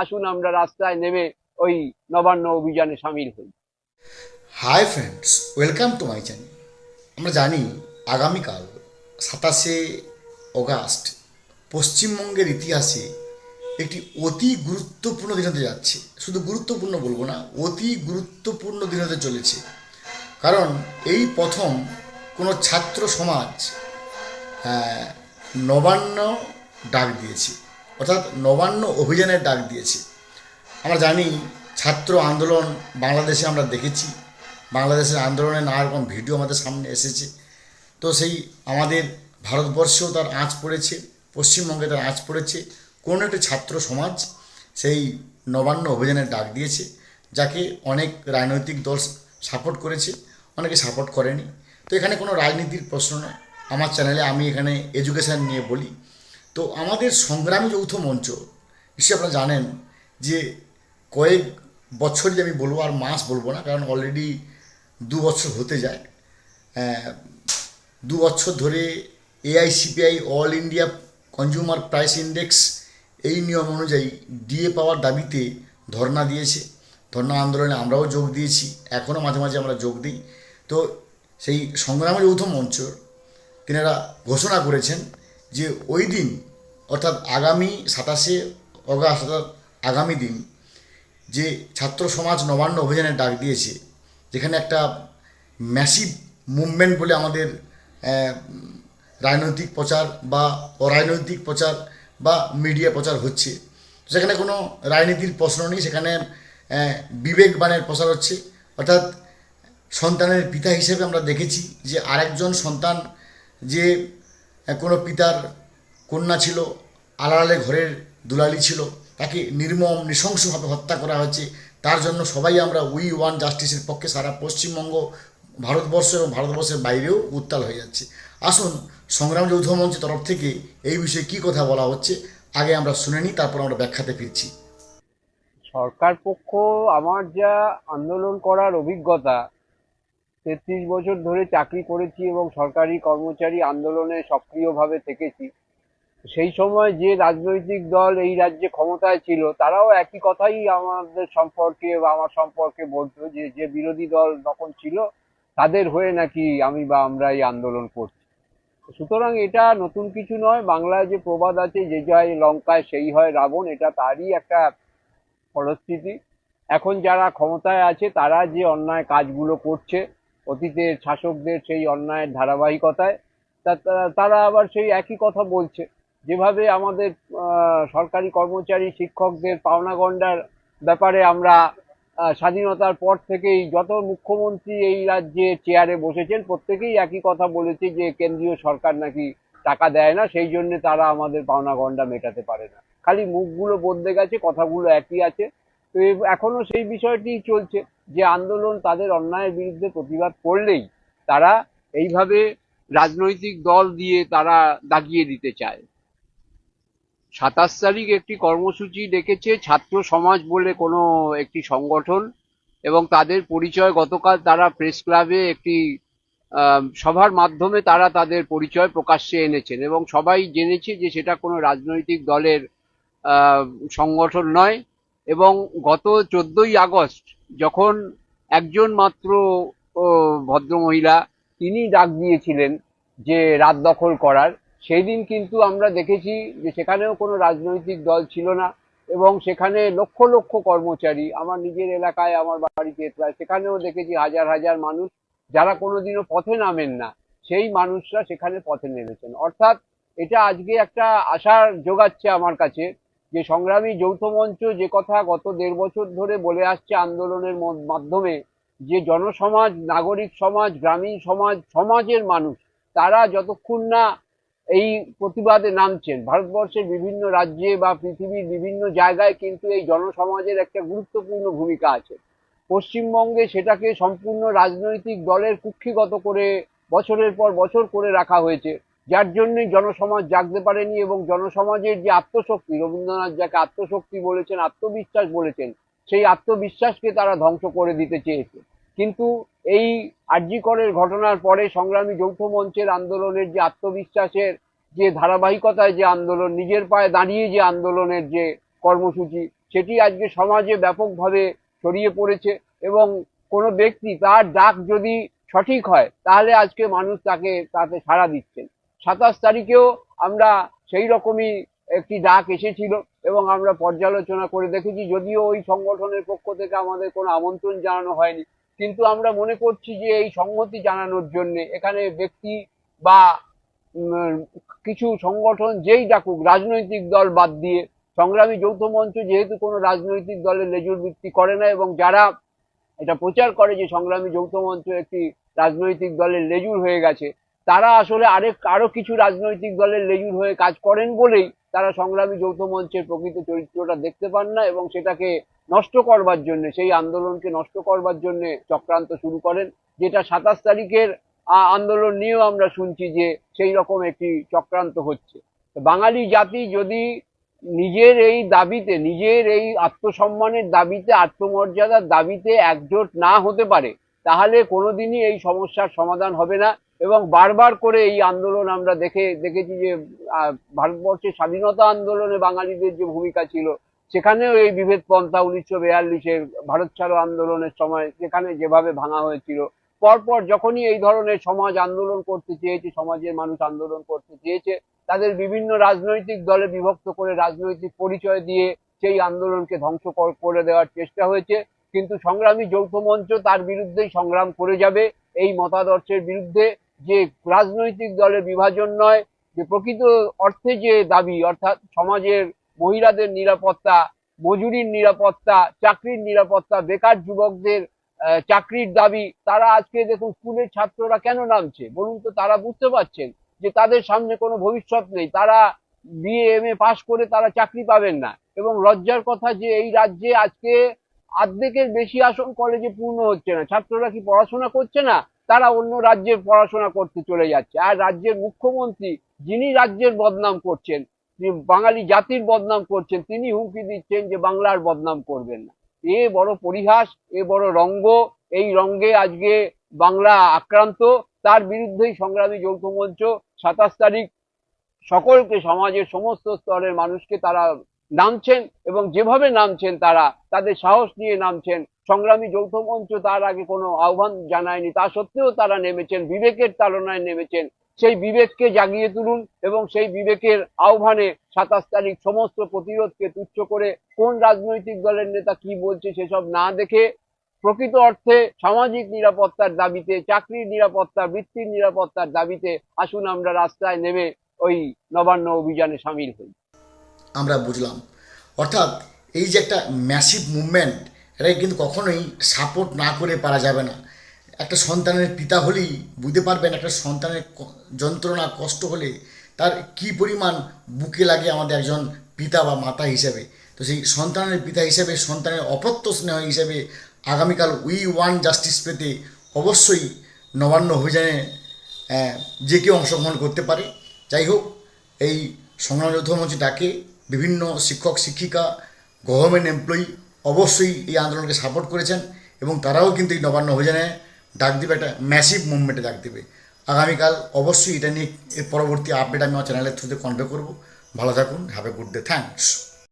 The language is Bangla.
আসুন আমরা রাস্তায় নেমে ওই নবান্ন অভিযানে সামিল হই। Hi friends welcome to my channel আমরা জানি আগামীকাল সাতাশে অগাস্ট পশ্চিমবঙ্গের ইতিহাসে একটি অতি গুরুত্বপূর্ণ দিন হতে যাচ্ছে। শুধু গুরুত্বপূর্ণ বলব না, অতি গুরুত্বপূর্ণ দিন হতে চলেছে। কারণ এই প্রথম কোনো ছাত্র সমাজ নবান্ন ডাক দিয়েছে। অর্থাৎ নবান্ন অভিযানের ডাক দিয়েছে। আমরা জানি ছাত্র আন্দোলন বাংলাদেশে আমরা দেখেছি। বাংলাদেশের আন্দোলনে নানা রকম ভিডিও আমাদের সামনে এসেছে। তো সেই আমাদের ভারতবর্ষেও তার আঁচ পড়েছে, পশ্চিমবঙ্গে তার আঁচ পড়েছে। কোনো একটি ছাত্র সমাজ সেই নবান্ন অভিযানের ডাক দিয়েছে, যাকে অনেক রাজনৈতিক দল সাপোর্ট করেছে, অনেকে সাপোর্ট করেনি। তো এখানে কোনো রাজনীতির প্রশ্ন নয়। আমার চ্যানেলে আমি এখানে এডুকেশান নিয়ে বলি। তো আমাদের সংগ্রামী যৌথ মঞ্চ, নিশ্চয়ই আপনারা জানেন যে কয়েক বছর যে আমি বলব আর মাস বলব না, কারণ অলরেডি দু বছর হতে যায়। দু বছর ধরে AICPI all India consumer price index এই নিয়ম অনুযায়ী ডিএ পাওয়ার দাবিতে ধর্ণা দিয়েছে। ধর্ণা আন্দোলনে আমরাও যোগ দিয়েছি এখনও মাঝে মাঝে আমরা যোগ দিই। তো সেই সংগ্রামের যৌথ মঞ্চ তিনারা ঘোষণা করেছেন যে ওই দিন অর্থাৎ আগামী সাতাশে অগাস্ট, অর্থাৎ আগামী দিন যে ছাত্র সমাজ নবান্ন অভিযানের ডাক দিয়েছে, যেখানে একটা ম্যাসিভ মুভমেন্ট বলে আমাদের রাজনৈতিক প্রচার বা অরাজনৈতিক প্রচার বা মিডিয়া প্রচার হচ্ছে। সেখানে কোনো রাজনীতির প্রশ্ন নেই, সেখানে বিবেকবানের প্রচার হচ্ছে। অর্থাৎ সন্তানের পিতা হিসেবে আমরা দেখেছি যে আরেকজন সন্তান যে কোনো পিতার কন্যা ছিল আড়ালে ঘরের দুলালি ছিল, তাকে নির্মম, নৃশংসভাবে হত্যা করা হয়েছে। তার জন্য সবাই আমরা উই ওয়ান জাস্টিসের পক্ষে সারা পশ্চিমবঙ্গ, ভারতবর্ষ এবং ভারতবর্ষের বাইরেও উত্তাল হয়ে যাচ্ছে। আসুন, সংগ্রাম যৌথ মঞ্চের তরফ থেকে এই বিষয়ে কী কথা বলা হচ্ছে, আগে আমরা শুনে নিই, তারপর আমরা ব্যাখ্যাতে ফিরছি। সরকার পক্ষ আমার যা আন্দোলন করার অভিজ্ঞতা, তেত্রিশ বছর ধরে চাকরি করেছি এবং সরকারি কর্মচারী আন্দোলনে সক্রিয়ভাবে থেকেছি। সেই সময় যে রাজনৈতিক দল এই রাজ্যে ক্ষমতায় ছিল, তারাও একই কথাই আমাদের সম্পর্কে বা আমার সম্পর্কে বলতো যে যে বিরোধী দল তখন ছিল, তাদের হয়ে নাকি আমি বা আমরা এই আন্দোলন করছি। সুতরাং এটা নতুন কিছু নয়, বাংলায় যে প্রবাদ আছে, যে জয় লঙ্কায় সেই হয় রাবণ, এটা তারই একটা পরিস্থিতি এখন যারা ক্ষমতায় আছে, তারা যে অন্যায় কাজগুলো করছে, অতীতের শাসকদের সেই অন্যায়ের ধারাবাহিকতায় তারা আবার সেই একই কথা বলছে। যেভাবে আমাদের সরকারি কর্মচারী, শিক্ষকদের পাওনা গন্ডার ব্যাপারে আমরা স্বাধীনতার পর থেকেই যত মুখ্যমন্ত্রী এই রাজ্যে চেয়ারে বসেছেন, প্রত্যেকেই একই কথা বলেছে যে কেন্দ্রীয় সরকার নাকি টাকা দেয় না, সেই জন্য তারা আমাদের পাওনা গন্ডা মেটাতে পারে না। খালি মুখগুলো বদলে গেছে, কথাগুলো একই আছে। তো এখনও সেই বিষয়টি চলছে যে আন্দোলন তাদের অন্যায়ের বিরুদ্ধে প্রতিবাদ করলেই তারা এইভাবে রাজনৈতিক দল দিয়ে তারা দাগিয়ে দিতে চায়। সাতাশ তারিখ একটি কর্মসূচি ডেকেছে ছাত্র সমাজ বলে কোনো একটি সংগঠন এবং তাদের পরিচয়, গতকাল তারা প্রেস ক্লাবে একটি সভার মাধ্যমে তারা তাদের পরিচয় প্রকাশ্যে এনেছেন এবং সবাই জেনেছে যে সেটা কোনো রাজনৈতিক দলের সংগঠন নয় এবং গত চোদ্দই আগস্ট যখন একজন মাত্র ভদ্রমহিলা তিনি ডাক দিয়েছিলেন যে রাত দখল করার সেই দিন কিন্তু আমরা দেখেছি যে সেখানেও কোনো রাজনৈতিক দল ছিল না এবং সেখানে লক্ষ লক্ষ কর্মচারী আমার নিজের এলাকায়, আমার বাড়িতে প্রায় সেখানেও দেখেছি হাজার হাজার মানুষ যারা কোনোদিনও পথে নামেন না। সেই মানুষরা সেখানে পথে নেমেছেন। অর্থাৎ এটা আজকে একটা আশার যোগাচ্ছে আমার কাছে যে সংগ্রামী যৌথ মঞ্চ যে কথা গত দেড় বছর ধরে বলে আসছে আন্দোলনের মাধ্যমে, যে জনসমাজ, নাগরিক সমাজ, গ্রামীণ সমাজ, সমাজের মানুষ, তারা যতক্ষণ না এই প্রতিবাদে নামছেন ভারতবর্ষের বিভিন্ন রাজ্যে বা পৃথিবীর বিভিন্ন জায়গায় কিন্তু এই জনসমাজের একটা গুরুত্বপূর্ণ ভূমিকা আছে। পশ্চিমবঙ্গে সেটাকে সম্পূর্ণ রাজনৈতিক দলের কুক্ষিগত করে বছরের পর বছর করে রাখা হয়েছে। যার জন্যই জনসমাজ জাগতে পারেনি এবং জনসমাজের যে আত্মশক্তি, রবীন্দ্রনাথ যাকে আত্মশক্তি বলেছেন, আত্মবিশ্বাস বলেছেন, সেই আত্মবিশ্বাসকে তারা ধ্বংস করে দিতে চেয়েছে। কিন্তু এই আর্যিকরের ঘটনার পরে সংগ্রামী যৌথ মঞ্চের আন্দোলনের যে আত্মবিশ্বাসের যে ধারাবাহিকতায় যে আন্দোলন, নিজের পায়ে দাঁড়িয়ে যে আন্দোলনের যে কর্মসূচি, সেটি আজকে সমাজে ব্যাপকভাবে ছড়িয়ে পড়েছে এবং কোনো ব্যক্তি তার ডাক যদি সঠিক হয়, তাহলে আজকে মানুষ তাকে, তাতে সাড়া দিচ্ছেন। সাতাশ তারিখেও আমরা সেই রকমই একটি ডাক এসেছিল এবং আমরা পর্যালোচনা করে দেখেছি, যদিও ওই সংগঠনের পক্ষ থেকে আমাদের কোনো আমন্ত্রণ জানানো হয়নি। কিন্তু আমরা মনে করছি যে এই সংহতি জানানোর জন্য এখানে ব্যক্তি বা কিছু সংগঠন যেই ডাকুক, রাজনৈতিক দল বাদ দিয়ে সংগ্রামী যৌথ মঞ্চ যেহেতু কোনো রাজনৈতিক দলের লেজুর ভিত্তি করে না এবং যারা এটা প্রচার করে যে সংগ্রামী যৌথ মঞ্চ একটি রাজনৈতিক দলের লেজুর হয়ে গেছে, তারা আসলে আরেক, আরও কিছু রাজনৈতিক দলের লেজুর হয়ে কাজ করেন বলেই তারা সংগ্রামী যৌথ মঞ্চের প্রকৃত চরিত্রটা দেখতে পান না এবং সেটাকে নষ্ট করবার জন্য, সেই আন্দোলনকে নষ্ট করবার জন্য চক্রান্ত শুরু করেন। যেটা সাতাশ তারিখের আন্দোলন নিয়েও আমরা শুনছি যে সেই রকম একটি চক্রান্ত হচ্ছে। বাঙালি জাতি যদি নিজের এই দাবিতে, নিজের এই আত্মসম্মানের দাবিতে, আত্মমর্যাদার দাবিতে একজোট না হতে পারে, তাহলে কোনোদিনই এই সমস্যার সমাধান হবে না। এবং বারবার করে এই আন্দোলন আমরা দেখে, দেখেছি যে ভারতবর্ষের স্বাধীনতা আন্দোলনে বাঙালিদের যে ভূমিকা ছিল সেখানেও এই বিভেদ পন্থা উনিশশো বিয়াল্লিশের ভারত ছাড়ো আন্দোলনের সময় সেখানে যেভাবে ভাঙা হয়েছিল, পরপর যখনই এই ধরনের সমাজ আন্দোলন করতে চেয়েছে, সমাজের মানুষ আন্দোলন করতে চেয়েছে, তাদের বিভিন্ন রাজনৈতিক দলে বিভক্ত করে রাজনৈতিক পরিচয় দিয়ে সেই আন্দোলনকে ধ্বংস কর- দেওয়ার চেষ্টা হয়েছে। কিন্তু সংগ্রামী যৌথ মঞ্চ তার বিরুদ্ধেই সংগ্রাম করে যাবে এই মতাদর্শের বিরুদ্ধে। যে রাজনৈতিক দলের বিভাজন নয়, যে প্রকৃত অর্থে যে দাবি, অর্থাৎ সমাজের মহিলাদের নিরাপত্তা, মজুরির নিরাপত্তা, চাকরির নিরাপত্তা, বেকার যুবকদের চাকরির দাবি, তারা আজকে দেখুন স্কুলের ছাত্ররা কেন নামছে? বলুন তো, তারা বুঝতে পারছেন যে তাদের সামনে কোনো ভবিষ্যৎ নেই। তারা বিএ এম এ পাশ করে তারা চাকরি পাবেন না। এবং লজ্জার কথা যে এই রাজ্যে আজকে অর্ধেকের বেশি আসন কলেজে পূর্ণ হচ্ছে না। ছাত্ররা কি পড়াশোনা করছে না? তারা অন্য রাজ্যে পড়াশোনা করতে চলে যাচ্ছে। আর রাজ্যের মুখ্যমন্ত্রী, যিনি রাজ্যের বদনাম করছেন যিনি বাঙালি জাতির বদনাম করছেন, তিনি হুমকি দিচ্ছেন যে বাংলার বদনাম করবেন না। এ বড় পরিহাস, এ বড় রঙ্গ, এই রঙ্গে আজকে বাংলা আক্রান্ত। তার বিরুদ্ধেই সংগ্রামী যৌথ মঞ্চ সাতাশ তারিখ সকলকে, সমাজের সমস্ত স্তরের মানুষকে তারা নামছেন এবং যেভাবে নামছেন তারা, তাদের সাহস নিয়ে নামছেন। সংগ্রামী যৌথ মঞ্চ তার আগে কোনো আহ্বান জানায়নি। তা সত্ত্বেও তারা নেমেছেন, বিবেকের তাড়নায় নেমেছেন। সেই বিবেককে জাগিয়ে তুলুন এবং সেই বিবেকের আহ্বানে সাতাশ তারিখ সমস্ত প্রতিরোধকে তুচ্ছ করে কোন রাজনৈতিক দলের নেতা কি বলছে সেসব না দেখে প্রকৃত অর্থে সামাজিক নিরাপত্তার দাবিতে, চাকরির নিরাপত্তা, বৃত্তির নিরাপত্তার দাবিতে আসুন আমরা রাস্তায় নেমে ওই নবান্ন অভিযানে সামিল হই। আমরা বুঝলাম। অর্থাৎ এই যে একটা ম্যাসিভ মুভমেন্ট এটাকে কিন্তু কখনোই সাপোর্ট না করে পারা যাবে না। একটা সন্তানের পিতা হলেই বুঝতে পারবেন, একটা সন্তানের যন্ত্রণা, কষ্ট হলে তার কি পরিমাণ বুকে লাগে আমাদের একজন পিতা বা মাতা হিসেবে। তো সেই সন্তানের পিতা হিসেবে, সন্তানের অপত্য স্নেহ হিসেবে আগামীকাল উই ওয়ান জাস্টিস পেতে অবশ্যই নবান্ন অভিযানে যে কেউ অংশগ্রহণ করতে পারে। যাই হোক, এই সংগ্রাম যৌথ ডাকে বিভিন্ন শিক্ষক, শিক্ষিকা গভর্নমেন্ট এমপ্লয়ি অবশ্যই এই আন্দোলনকে সাপোর্ট করেছেন এবং তারাও কিন্তু এই নবান্ন অভিযানে ডাক দিবে, একটা ম্যাসিভ মুভমেন্টে ডাক দেবে। আগামীকাল অবশ্যই এটা নিয়ে পরবর্তী আপডেট আমি আমার চ্যানেলের থ্রুতে কনভে করব। ভালো থাকুন have a good day thanks